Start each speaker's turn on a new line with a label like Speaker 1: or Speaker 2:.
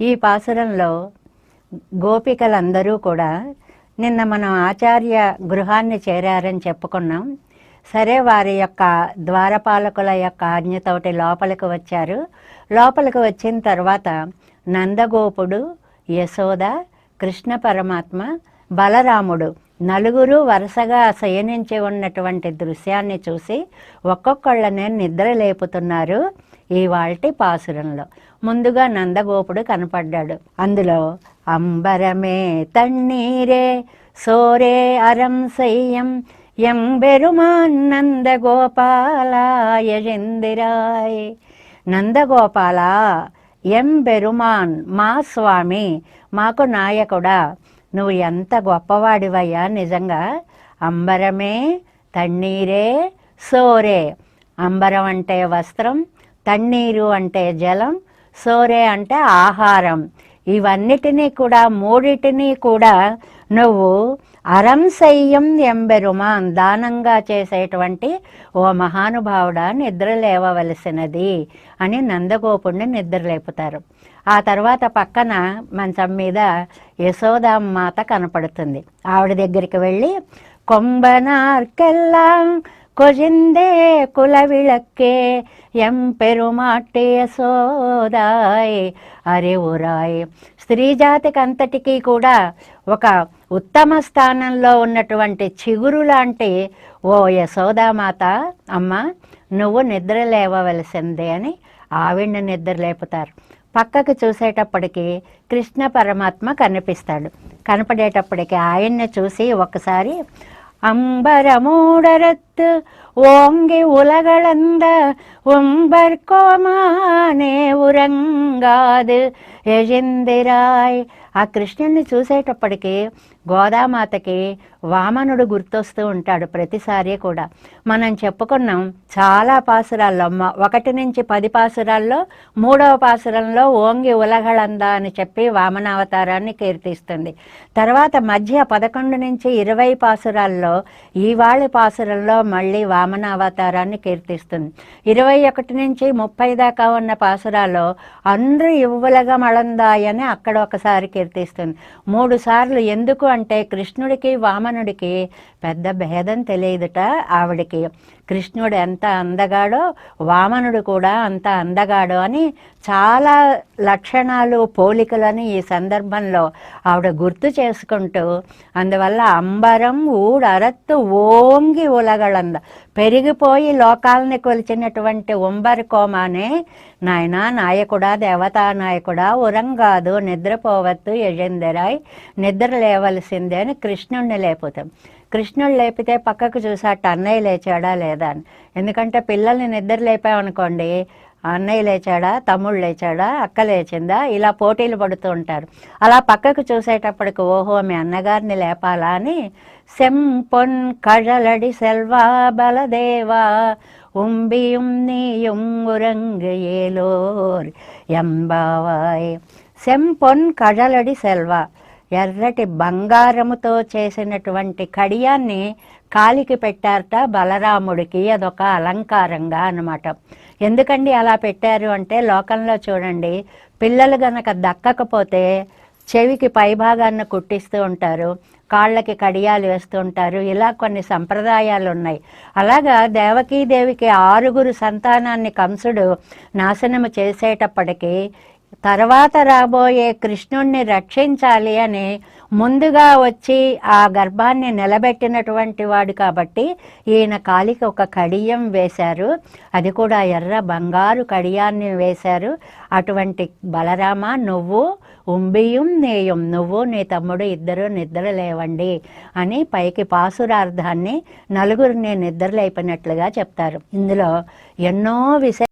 Speaker 1: ఈ పాసురంలో గోపికలందరూ కూడా నిన్న మనం ఆచార్య గృహాన్ని చేరారని చెప్పుకున్నాం. సరే వారి యొక్క ద్వారపాలకుల యొక్క ఆజ్ఞతోటి లోపలికి వచ్చారు. లోపలికి వచ్చిన తర్వాత నందగోపుడు యశోద కృష్ణ పరమాత్మ బలరాముడు నలుగురు వరుసగా శయనించి ఉన్నటువంటి దృశ్యాన్ని చూసి ఒక్కొక్కళ్ళనే నిద్ర లేపుతున్నారు ఈ పాసురంలో. ముందుగా నందగోపుడు కనపడ్డాడు. అందులో అంబరమే తన్నీరే సోరే అరం సయ్యం ఎం బెరుమాన్ నందగోపాలయజందిరాయ్ నందగోపాల ఎం బెరుమాన్ మా స్వామి మాకు నాయకుడా నువ్వు ఎంత గొప్పవాడివయ్యా నిజంగా. అంబరమే తన్నీరే సోరే. అంబరం అంటే వస్త్రం తన్నీరు అంటే జలం సోరే అంటే ఆహారం. ఇవన్నిటినీ కూడా మూడిటినీ కూడా నువ్వు అరం ఎంబెరుమా దానంగా చేసేటువంటి ఓ మహానుభావుడా నిద్ర లేవవలసినది అని నందగోపుణ్ణి నిద్ర లేపుతారు. ఆ తర్వాత పక్కన మంచం మీద యశోదామాత కనపడుతుంది. ఆవిడ దగ్గరికి వెళ్ళి కొంబనార్కెల్లా கொஜிந்தே குலவிளக்கே எம் பெருமாட்டி యశోదాయ్ అరే ఓరాయ్ స్త్రీ జాతికి అంతటికీ కూడా ఒక ఉత్తమ స్థానంలో ఉన్నటువంటి చిగురు లాంటి ఓ యశోదామాత అమ్మ నువ్వు నిద్ర లేవవలసిందే అని ఆవిడ్ని నిద్ర లేపుతారు పక్కకు చూసేటప్పటికి కృష్ణ పరమాత్మ కనిపిస్తాడు కనపడేటప్పటికి ఆయన్ని చూసి ఒకసారి அம்பரமூடரத்து ஓங்கி உலகளந்த உம்பர்கோமானே ఉరంగాదు యజిందిరాయ్ ఆ కృష్ణుడిని చూసేటప్పటికి గోదామాతకి వామనుడు గుర్తొస్తూ ఉంటాడు ప్రతిసారి కూడా మనం చెప్పుకున్నాం చాలా పాసురాల్లో మ- ఒకటి నుంచి పది పాసురాల్లో మూడవ పాసురంలో ఓంగి ఉలగళంద అని చెప్పి వామనావతారాన్ని కీర్తిస్తుంది తర్వాత మధ్య పదకొండు నుంచి ఇరవై పాసురాల్లో ఈవాళి పాసురంలో మళ్ళీ వామనావతారాన్ని కీర్తిస్తుంది. ఇరవై ఒకటి నుంచి ముప్పై దాకా ఉన్న పాసురాల్లో అందరూ ఇవ్వులగా మళందాయని అక్కడ ఒకసారి కీర్తిస్తుంది. మూడు సార్లు ఎందుకు అంటే కృష్ణుడికి వామనుడికి పెద్ద భేదం తెలియదుట ఆవిడికి. కృష్ణుడు ఎంత అందగాడో వామనుడు కూడా అంత అందగాడు అని చాలా లక్షణాలు పోలికలని ఈ సందర్భంలో ఆవిడ గుర్తు చేసుకుంటూ అందువల్ల అంబరం ఊడరత్తు ఓంగి వాళ్ళంద పెరిగిపోయి లోకాలని కొలిచినటువంటి ఉంబరికోమానే నాయనా నాయకుడా దేవతా నాయకుడా ఉరంగాదు నిద్రపోవద్దు యజందరాయ్ నిద్ర లేవలసిందే అని కృష్ణుణ్ణి లేపుతాం. కృష్ణుడు లేపితే పక్కకు చూసాట అన్నయ్య లేచాడా లేదా అని. ఎందుకంటే పిల్లల్ని నిద్ర లేపామనుకోండి అన్నయ్య లేచాడా తమ్ముడు లేచాడా అక్క లేచిందా ఇలా పోటీలు పడుతూ ఉంటారు. అలా పక్కకు చూసేటప్పటికి ఓహో మీ అన్నగారిని లేపాలా అని సెంపొన్ కడలడి సెల్వా బలదేవా உம்பியும் நீயும் உறங்கு ஏலோர் ఎంబావాయ్. సెంపొన్ కడలడి సెల్వా ఎర్రటి బంగారముతో చేసినటువంటి కడియాన్ని కాలికి పెట్టారట బలరాముడికి అదొక అలంకారంగా అనమాట ఎందుకండి అలా పెట్టారు అంటే లోకంలో చూడండి పిల్లలు గనక దక్కకపోతే చెవికి పైభాగాన్ని కుట్టిస్తూ ఉంటారు కాళ్ళకి కడియాలు వేస్తూ ఉంటారు ఇలా కొన్ని సంప్రదాయాలు ఉన్నాయి. అలాగా దేవకీదేవికి ఆరుగురు సంతానాన్ని కంసుడు నాశనము చేసేటప్పటికీ తర్వాత రాబోయే కృష్ణుణ్ణి రక్షించాలి అని ముందుగా వచ్చి ఆ గర్భాన్ని నిలబెట్టినటువంటి వాడు కాబట్టి ఈయన కాలికి ఒక కడియం వేశారు. అది కూడా ఎర్ర బంగారు కడియాన్ని వేశారు. అటువంటి బలరామ నువ్వు ఉంబియం నేయం నువ్వు నీ తమ్ముడు ఇద్దరు నిద్ర లేవండి అని పైకి పాసురార్థాన్ని నలుగురిని నిద్రలేపినట్లుగా చెప్తారు. ఇందులో ఎన్నో విషయ